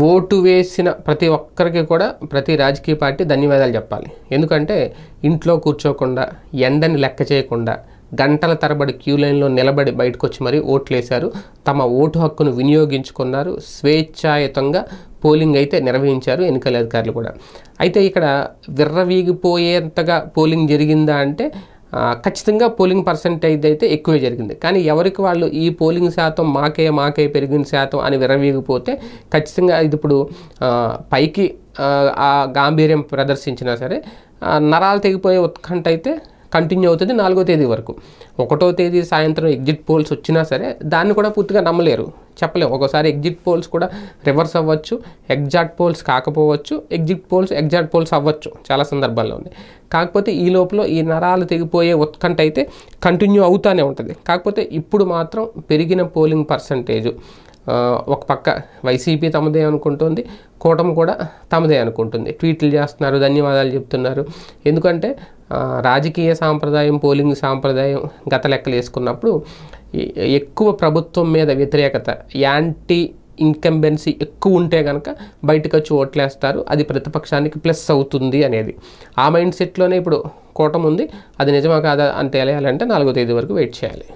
Vote వేసిన ప్రతి ఒక్కరికి కూడా ప్రతి రాజకీయ పార్టీ ధన్యవాదాలు చెప్పాలి. ఎందుకంటే ఇంట్లో కూర్చోకుండా ఎండని లెక్క చేయకుండా గంటల తరబడి క్యూ లైన్లో నిలబడి బయటకు వచ్చి మరీ ఓట్లు వేశారు. తమ ఓటు హక్కును వినియోగించుకున్నారు. స్వేచ్ఛాయుతంగా పోలింగ్ అయితే నిర్వహించారు ఎన్నికల అధికారులు కూడా. అయితే ఇక్కడ విర్రవీగిపోయేంతగా పోలింగ్ జరిగిందా అంటే ఖచ్చితంగా పోలింగ్ పర్సంటేజ్ అయితే ఎక్కువే జరిగింది. కానీ ఎవరికి వాళ్ళు ఈ పోలింగ్ శాతం మాకే మాకే పెరిగిన శాతం అని విరవీగిపోతే ఖచ్చితంగా ఇది ఇప్పుడు పైకి ఆ, గాంభీర్యం ప్రదర్శించినా సరే నరాలు తెగిపోయే ఉత్కంఠ అయితే కంటిన్యూ అవుతుంది నాలుగో తేదీ వరకు. ఒకటో తేదీ సాయంత్రం ఎగ్జిట్ పోల్స్ వచ్చినా సరే దాన్ని కూడా పూర్తిగా నమ్మలేరు. చెప్పలేము ఒకసారి ఎగ్జిట్ పోల్స్ కూడా రివర్స్ అవ్వచ్చు ఎగ్జాక్ట్ పోల్స్ కాకపోవచ్చు ఎగ్జిట్ పోల్స్ ఎగ్జాక్ట్ పోల్స్ అవ్వచ్చు. చాలా సందర్భాల్లో ఉంది కాకపోతే ఈ లోపల ఈ నరాలు తెగిపోయే ఉత్కంఠ అయితే కంటిన్యూ అవుతూనే ఉంటుంది. కాకపోతే ఇప్పుడు మాత్రం పెరిగిన పోలింగ్ పర్సంటేజు ఒక పక్క వైసీపీ తమదే అనుకుంటుంది కూటమి కూడా తమదే అనుకుంటుంది. ట్వీట్లు చేస్తున్నారు ధన్యవాదాలు చెప్తున్నారు. ఎందుకంటే రాజకీయ సాంప్రదాయం పోలింగ్ సాంప్రదాయం గత లెక్కలు వేసుకున్నప్పుడు ఎక్కువ ప్రభుత్వం మీద వ్యతిరేకత యాంటీ ఇన్కంబెన్సీ ఎక్కువ ఉంటే కనుక బయటకు వచ్చి ఓట్లేస్తారు అది ప్రతిపక్షానికి ప్లస్ అవుతుంది అనేది. ఆ మైండ్ సెట్లోనే ఇప్పుడు కూటమి ఉంది అది నిజమా కాదా అని తెలియాలంటే నాలుగో తేదీ వరకు వెయిట్ చేయాలి.